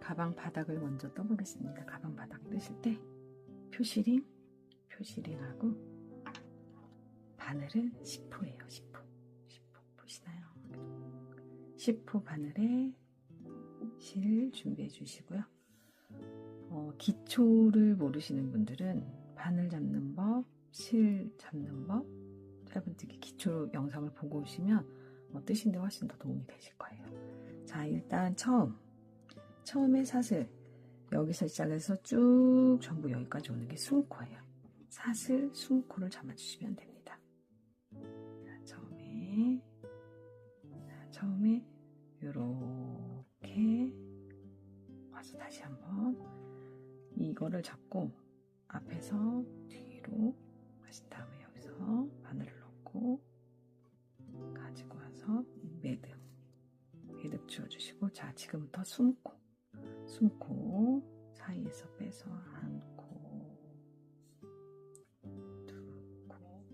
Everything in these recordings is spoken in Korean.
가방 바닥을 먼저 떠보겠습니다. 가방 바닥 뜨실 때 표시링, 표시링하고 바늘은 10호예요. 10호. 10호 보시나요? 10호 바늘에 실 준비해 주시고요. 어, 기초를 모르시는 분들은 바늘 잡는 법, 실 잡는 법, 짧은뜨기 기초 영상을 보고 오시면 어, 뜨신데 훨씬 더 도움이 되실 거예요. 자, 일단 처음, 처음에 사슬, 여기서 시작해서 쭉 전부 여기까지 오는 게 숨코예요. 사슬, 숨코를 잡아주시면 됩니다. 자, 처음에, 자, 처음에, 요렇게 와서 다시 한번 이거를 잡고 앞에서 뒤로 하신 다음에 여기서 바늘을 넣고 가지고 와서 매듭 매듭 주어주시고 자 지금부터 숨고 숨고 사이에서 빼서 안고 두고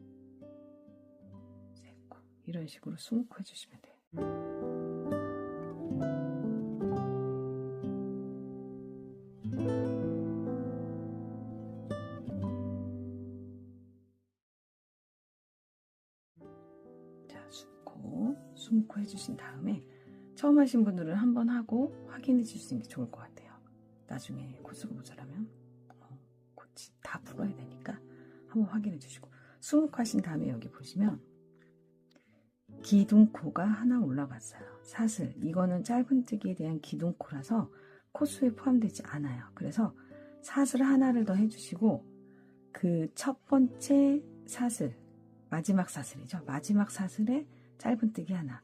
세고 이런 식으로 숨고 해주시면 돼요. 처음 하신 분들은 한번 하고 확인해 주시는 게 좋을 것 같아요. 나중에 코스가 모자라면 어, 코치 다 풀어야 되니까 한번 확인해 주시고 숨고 하신 다음에 여기 보시면 기둥코가 하나 올라갔어요. 사슬 이거는 짧은뜨기에 대한 기둥코라서 코스에 포함되지 않아요. 그래서 사슬 하나를 더 해주시고 그 첫 번째 사슬 마지막 사슬이죠. 마지막 사슬에 짧은뜨기 하나.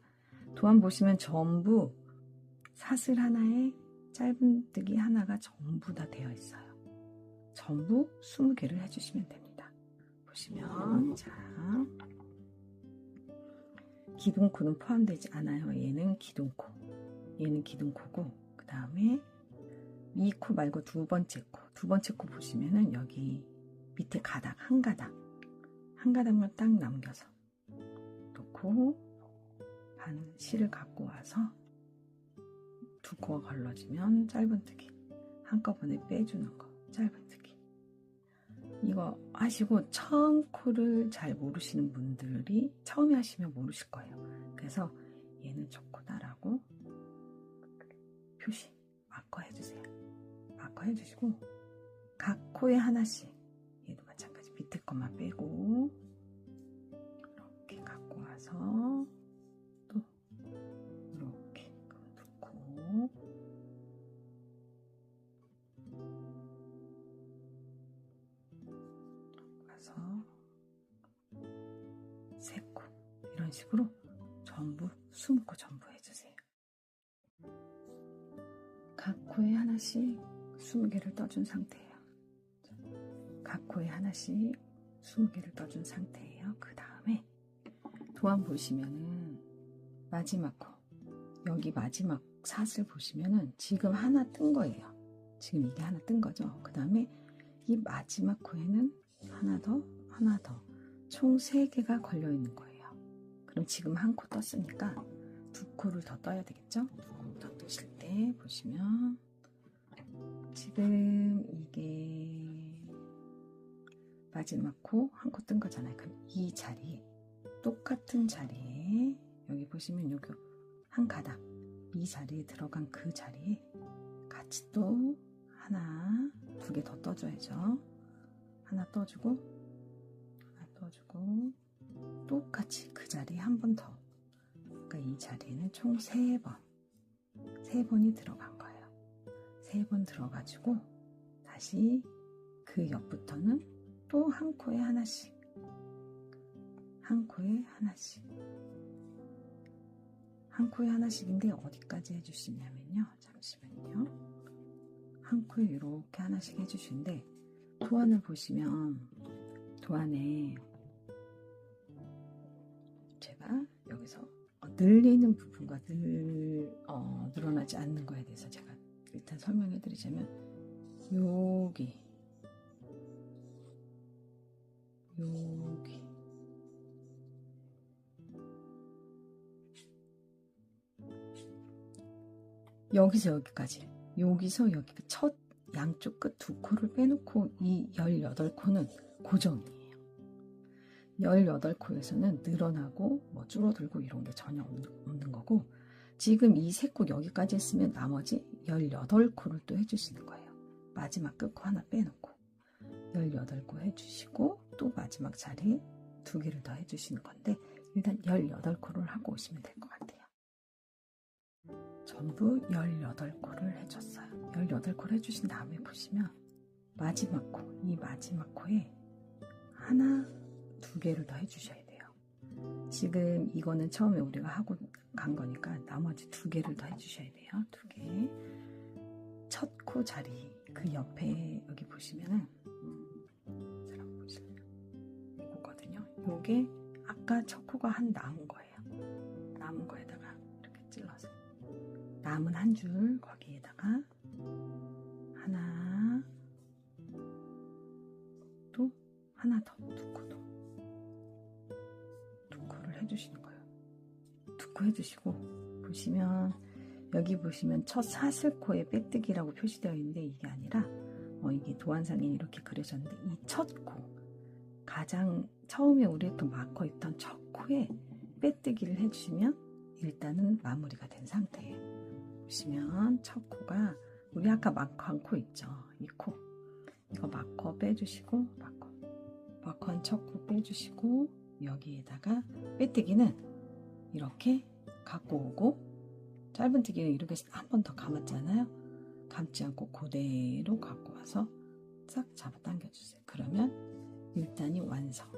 도안 보시면 전부 사슬 하나에 짧은뜨기 하나가 전부 다 되어 있어요. 전부 20개를 해주시면 됩니다. 보시면 자 기둥코는 포함되지 않아요. 얘는 기둥코, 얘는 기둥코고 그 다음에 이 코 말고 두 번째 코, 두 번째 코 보시면은 여기 밑에 가닥 한 가닥 한 가닥만 딱 남겨서 놓고 반 실을 갖고 와서 두 코가 걸러지면 짧은뜨기 한꺼번에 빼주는 거 짧은뜨기. 이거 하시고 처음 코를 잘 모르시는 분들이 처음에 하시면 모르실 거예요. 그래서 얘는 좋코다라고 표시 마커 해주세요. 마커 해주시고 각 코에 하나씩 얘도 마찬가지. 밑에 것만 빼고 이렇게 갖고 와서 3코 이런 식으로 전부 20코 전부 해주세요. 각 코에 하나씩 20개를 떠준 상태예요. 각 코에 하나씩 20개를 떠준 상태예요. 그 다음에 도안 보시면은 마지막 코 여기 마지막 사슬 보시면은 지금 하나 뜬 거예요. 지금 이게 하나 뜬 거죠. 그 다음에 이 마지막 코에는 하나 더, 하나 더, 총 3개가 걸려 있는 거예요. 그럼 지금 한 코 떴으니까 두 코를 더 떠야 되겠죠? 두코더 뜨실 때 보시면 지금 이게 마지막 코 한 코 뜬 거잖아요. 그럼 이 자리 똑같은 자리에 여기 보시면 여기 한 가닥 이 자리에 들어간 그 자리에 같이 또 하나 두 개 더 떠줘야죠. 하나 떠주고 떠주고 똑같이 그 자리에 한 번 더. 그러니까 이 자리에는 총세 번, 세 번이 들어간 거예요. 세번 들어가지고 다시 그 옆부터는 또 한 코에 하나씩, 한 코에 하나씩, 한 코에 하나씩인데 어디까지 해주시냐면요. 잠시만요. 한 코에 이렇게 하나씩 해주시는데 도안을 보시면 도안에 제가 여기서 어, 늘리는 부분과 늘 어, 늘어나지 않는 거에 대해서 제가 일단 설명해 드리자면 여기 여기 여기서 여기까지 여기서 여기 그첫 양쪽 끝 두 코를 빼놓고 이 18코는 고정이에요. 18코에서는 늘어나고 뭐 줄어들고 이런 게 전혀 없는 거고 지금 이세코 여기까지 했으면 나머지 18코를 또 해주시는 거예요. 마지막 끝코 하나 빼놓고 18코 해주시고 또 마지막 자리에 두 개를 더 해주시는 건데 일단 18코를 하고 오시면 될 것 같아요. 전부 18코를 해줬어요. 18코를 해주신 다음에 보시면 마지막 코, 이 마지막 코에 하나, 두 개를 더 해주셔야 돼요. 지금 이거는 처음에 우리가 하고 간 거니까 나머지 두 개를 더 해주셔야 돼요. 두 개. 첫 코 자리, 그 옆에 여기 보시면은, 잘 보실래요? 이거거든요. 요게 아까 첫 코가 한 남은 거예요. 남은 거에다가 이렇게 찔러서. 남은 한 줄 거기에다가 하나, 또 하나 더. 두 두코 해주시고, 보시면, 여기 보시면 첫 사슬코에 빼뜨기라고 표시되어 있는데 이게 아니라, 어, 이게 도안상에 이렇게 그려졌는데, 이 첫 코, 가장 처음에 우리 또 마커 있던 첫 코에 빼뜨기를 해주시면 일단은 마무리가 된 상태예요. 보시면 첫 코가 우리 아까 마커 한 코 있죠? 이 코. 이거 마커 빼주시고 마커. 마커 한 첫 코 빼주시고 여기에다가 빼뜨기는 이렇게 갖고 오고 짧은 뜨기는 이렇게 한 번 더 감았잖아요. 감지 않고 그대로 갖고 와서 싹 잡아 당겨 주세요. 그러면 1단이 완성.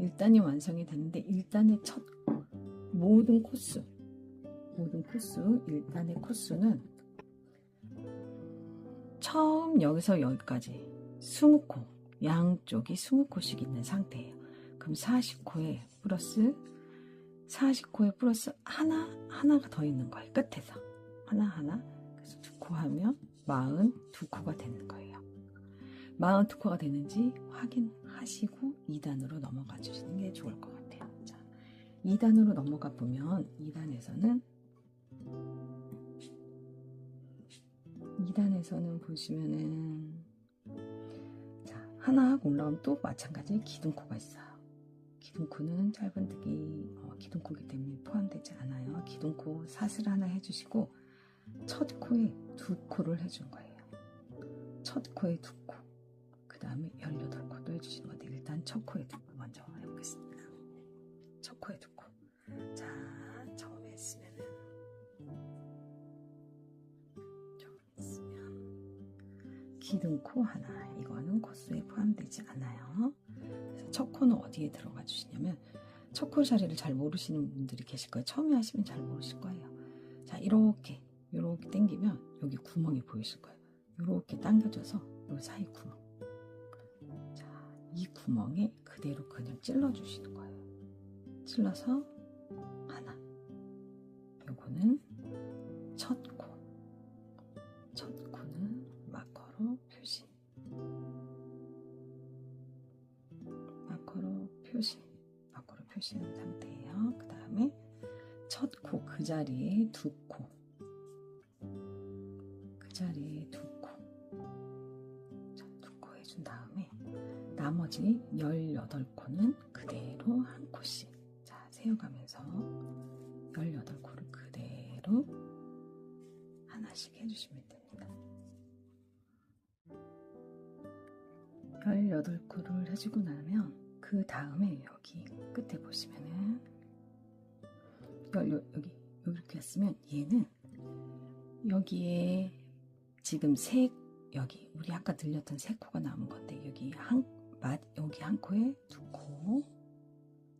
1단이 완성이 됐는데 1단의 첫 모든 코스 모든 코스 1단의 코스는 처음 여기서 여기까지 20코 양쪽이 20코씩 있는 상태예요. 그럼 40코에 플러스 40코에 플러스 하나 하나가 더 있는 거예요. 끝에서 하나 하나 그래서 두 코 하면 42코가 되는 거예요. 42코가 되는지 확인하시고 2단으로 넘어가 주시는 게 좋을 것 같아요. 자, 2단으로 넘어가 보면 2단에서는 2단에서는 보시면은 자, 하나 하고 올라오면 또 마찬가지 기둥코가 있어요. 기둥코는 짧은뜨기 어, 기둥코기 때문에 포함되지 않아요. 기둥코 사슬 하나 해주시고 첫 코에 두 코를 해준 거예요. 첫 코에 두 코. 그 다음에 18코도 해주시는 건데 일단 첫 코에 두 코 먼저 해보겠습니다. 첫 코에 두 코. 자, 처음에 했으면은 처음에 했으면 기둥코 하나. 이거는 코스에 포함되지 않아요. 그래서 첫 코는 어디에 들어가 주시냐면 첫코 자리를 잘 모르시는 분들이 계실 거예요. 처음에 하시면 잘 모르실 거예요. 자, 이렇게 이렇게 당기면 여기 구멍이 보이실 거예요. 이렇게 당겨져서 이 사이 구멍. 자, 이 구멍에 그대로 그냥 찔러 주시는 거예요. 찔러서 하나. 요거는 자리에 두 코. 그 자리에 두 코. 자, 두코 해준 다음에 나머지 18코는 그대로 한 코씩. 자, 세어가면서 18코를 그대로 하나씩 해주시면 됩니다. 18코를 해주고 나면 그 다음에 여기 끝에 보시면은 여기 이렇게 했으면 얘는 여기에 지금 세 여기 우리 아까 들렸던 세 코가 남은 건데 여기 한 맛 여기 한 코에 두 코,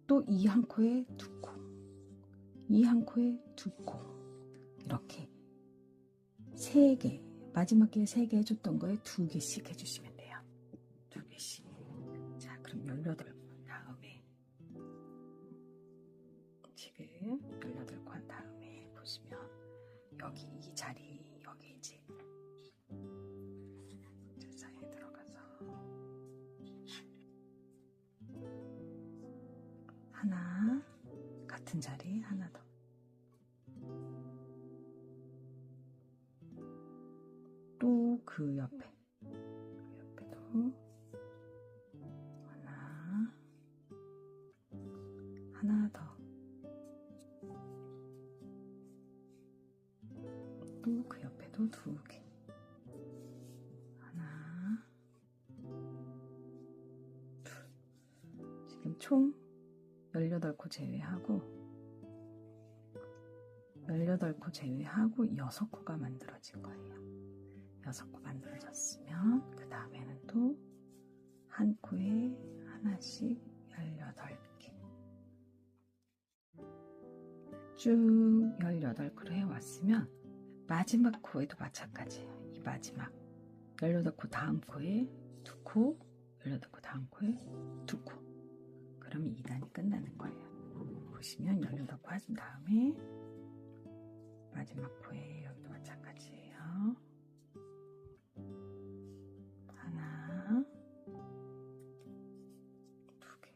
또 이 한 코에 두 코, 이 한 코에 두 코 이렇게 세 개 마지막 게 세 개 해줬던 거에 두 개씩 해주시면 돼요. 두 개씩. 자 그럼 18번 다 여기 이 자리 여기 이제 세상에 들어가서 하나 같은 자리 하나 더. 또 그 옆에 그 옆에도 18코 제외하고 18코 제외하고 6코가 만들어진 거예요. 6코 만들어졌으면 그 다음에는 또 한 코에 하나씩 18개 쭉 18코를 해왔으면 마지막 코에도 마찬가지예요. 이 마지막 18코 다음 코에 2코, 18코 다음 코에 2코. 그러면 2단이 끝나는 거예요. 보시면 18코 하신 다음에 마지막 코에 여기도 마찬가지예요. 하나, 두 개.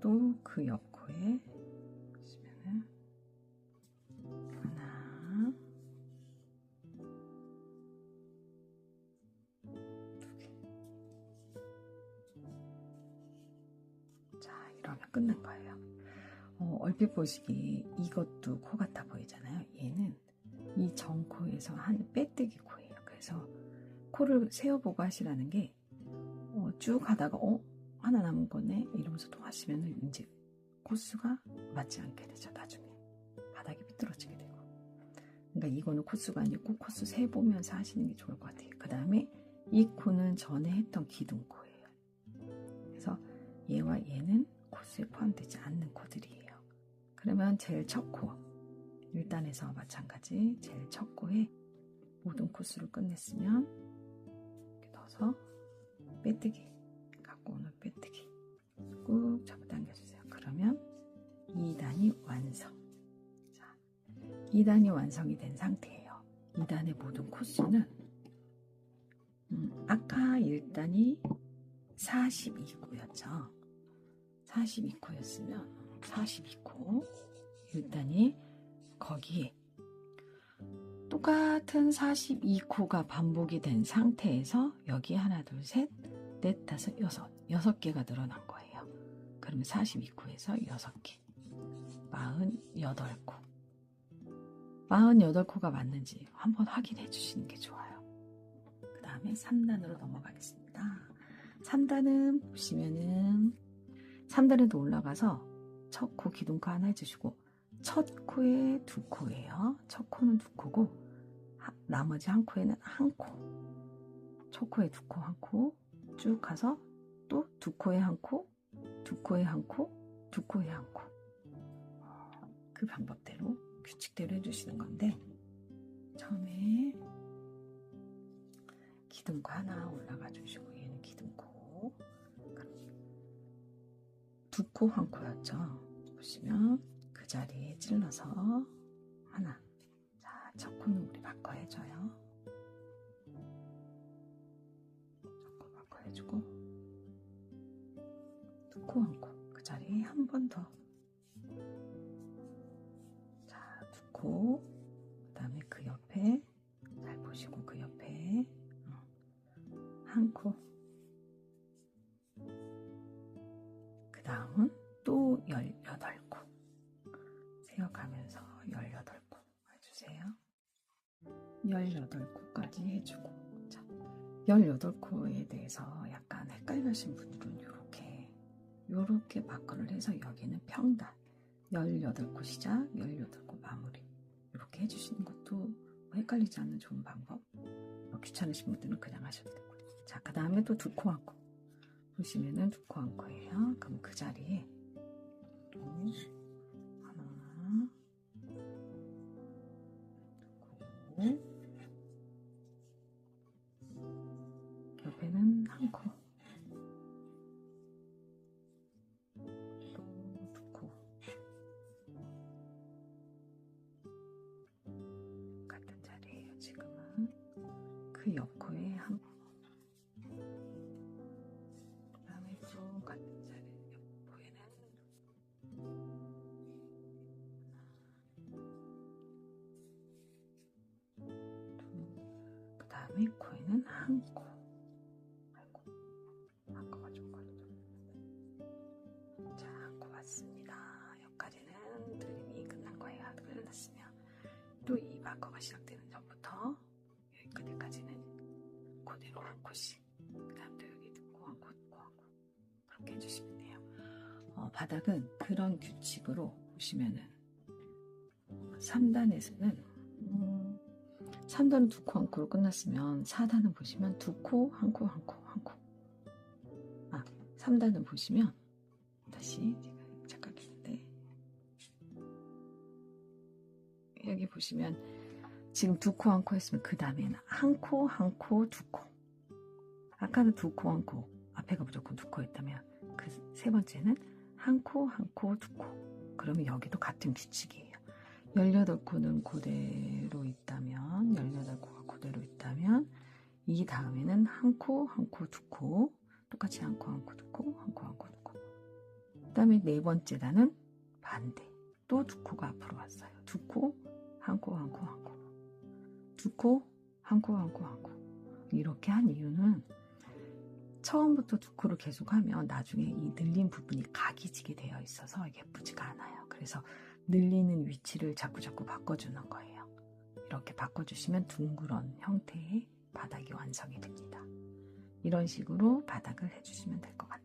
또 그 옆 얼핏 보시기에 이것도 코 같아 보이잖아요. 얘는 이 정코에서 한 빼뜨기 코예요. 그래서 코를 세어보고 하시라는 게, 어, 쭉 하다가, 어, 하나 남은 거네? 이러면서 또 하시면은 이제 코수가 맞지 않게 되죠, 나중에. 바닥이 삐뚤어지게 되고. 그러니까 이거는 코수가 아니고 코수 세 보면서 하시는 게 좋을 것 같아요. 그 다음에 이 코는 전에 했던 기둥코예요. 그래서 얘와 얘는 코스에 포함되지 않는 코들이에요. 그러면 제일 첫 코, 1단에서 마찬가지 제일 첫 코에 모든 코스를 끝냈으면 이렇게 넣어서 빼뜨기, 갖고 오는 빼뜨기 꾹 잡아당겨주세요. 그러면 2단이 완성. 자, 2단이 완성이 된 상태예요. 2단의 모든 코스는 음, 아까 1단이 42코였죠. 42코였으면 42코 1단이 거기에 똑같은 42코가 반복이 된 상태에서 여기 하나 둘셋넷 다섯 여섯 여섯 개가 늘어난 거예요. 그러면 42코에서 6개 48코 48코가 맞는지 한번 확인해 주시는 게 좋아요. 그 다음에 3단으로 넘어가겠습니다. 3단은 보시면은 3단에도 올라가서 첫 코 기둥코 하나 해주시고 첫 코에 두 코예요. 첫 코는 두 코고 하, 나머지 한 코에는 한 코. 첫 코에 두 코, 한 코 쭉 가서 또 두 코에 한 코, 두 코에 한 코, 두 코에 한 코. 그 방법대로 규칙대로 해주시는 건데 처음에 기둥코 하나 올라가 주시고 얘는 기둥코 두 코 한 코였죠. 보시면 그 자리에 찔러서 하나. 자, 첫 코는 우리 바꿔 해줘요. 첫코 바꿔 해주고 두코 한 코. 그 자리에 한 번 더. 자, 두 코. 18코까지 해주고. 자, 18코에 대해서 약간 헷갈리신 분들은 이렇게, 이렇게 마커를 해서 여기는 평단. 18코 시작, 18코 마무리. 이렇게 해주시는 것도 뭐 헷갈리지 않는 좋은 방법. 뭐 귀찮으신 분들은 그냥 하셔도 되고요. 자, 그 다음에 또 두코 한 코. 보시면은 두코 한 코예요. 그럼 그 자리에 또 옆에는 한 코, 왔습니다. 여기까지는 드림이 끝난 거예요. 끝났으면 또 이 마커가 시작되는 전부터 여기까지는 그대로 한 코씩. 그 다음도 여기 듣고 한 코, 듣고 한 코. 그렇게 해주시면 돼요. 어, 바닥은 그런 규칙으로 보시면은 3단에서는 음, 3단은 두 코 한 코로 끝났으면 4단은 보시면 두 코, 한 코, 한 코, 한 코. 아, 3단은 보시면 다시 여기 보시면 지금 두 코, 한 코 했으면 그 다음에는 한 코, 한 코, 두 코. 아까는 두 코, 한 코. 앞에가 무조건 두 코였다면 그 세 번째는 한 코, 한 코, 두 코. 그러면 여기도 같은 규칙이에요. 18코는 그대로 있다면, 18코가 그대로 있다면, 이 다음에는 한 코, 한 코, 두 코. 똑같이 한 코, 한 코, 두 코, 한 코, 한 코, 두 코. 그 다음에 네 번째 단은 반대. 또 두 코가 앞으로 왔어요. 두 코, 한 코, 한 코, 한 코. 두 코, 한 코, 한 코, 한 코. 이렇게 한 이유는 처음부터 두 코를 계속하면 나중에 이 늘린 부분이 각이 지게 되어 있어서 예쁘지가 않아요. 그래서 늘리는 위치를 자꾸 자꾸 바꿔주는 거예요. 이렇게 바꿔주시면 둥그런 형태의 바닥이 완성이 됩니다. 이런 식으로 바닥을 해주시면 될 것 같아요.